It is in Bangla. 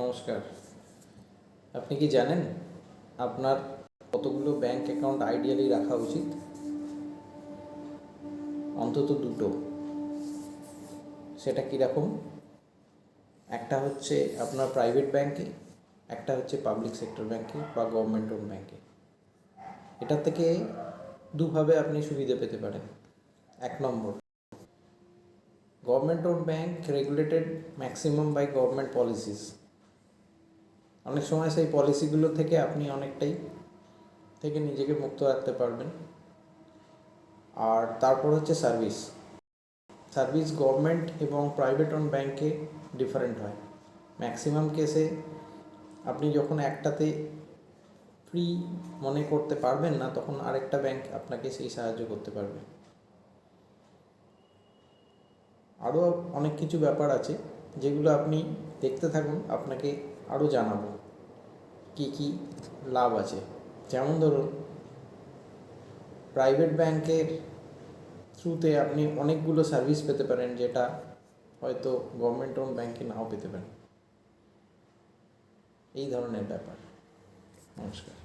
নমস্কার। আপনি কি জানেন আপনার কতগুলো ব্যাংক অ্যাকাউন্ট আইডিয়ালি রাখা উচিত? অন্তত দুটো। সেটা কীরকম একটা হচ্ছে আপনার প্রাইভেট ব্যাংকে একটা হচ্ছে পাবলিক সেক্টর ব্যাংকে বা গভর্নমেন্ট ওন ব্যাংকে এটা থেকে দুভাবে আপনি সুবিধা পেতে পারেন। এক নম্বর government own bank regulated maximum by government policies অনেক সময় সেই পলিসিগুলো থেকে আপনি অনেকটাই থেকে নিজেকে মুক্ত রাখতে পারবেন। আর তারপর হচ্ছে সার্ভিস সার্ভিস গভর্নমেন্ট এবং প্রাইভেট অন ব্যাংকে ডিফারেন্ট হয়। ম্যাক্সিমাম কেসে আপনি যখন একটাতে ফ্রি মনে করতে পারবেন না, তখন আরেকটা ব্যাংক আপনাকে সেই সাহায্য করতে পারবে। আরও অনেক কিছু ব্যাপার আছে, যেগুলো আপনি দেখতে থাকুন, আপনাকে আরও জানাব। কী কী লাভ আছে? যেমন ধরুন প্রাইভেট ব্যাংকের থ্রুতে আপনি অনেকগুলো সার্ভিস পেতে পারেন যেটা হয়তো গভর্নমেন্ট ওন ব্যাংকে নাও পেতে পারেন। এই ধরনের ব্যাপার। নমস্কার।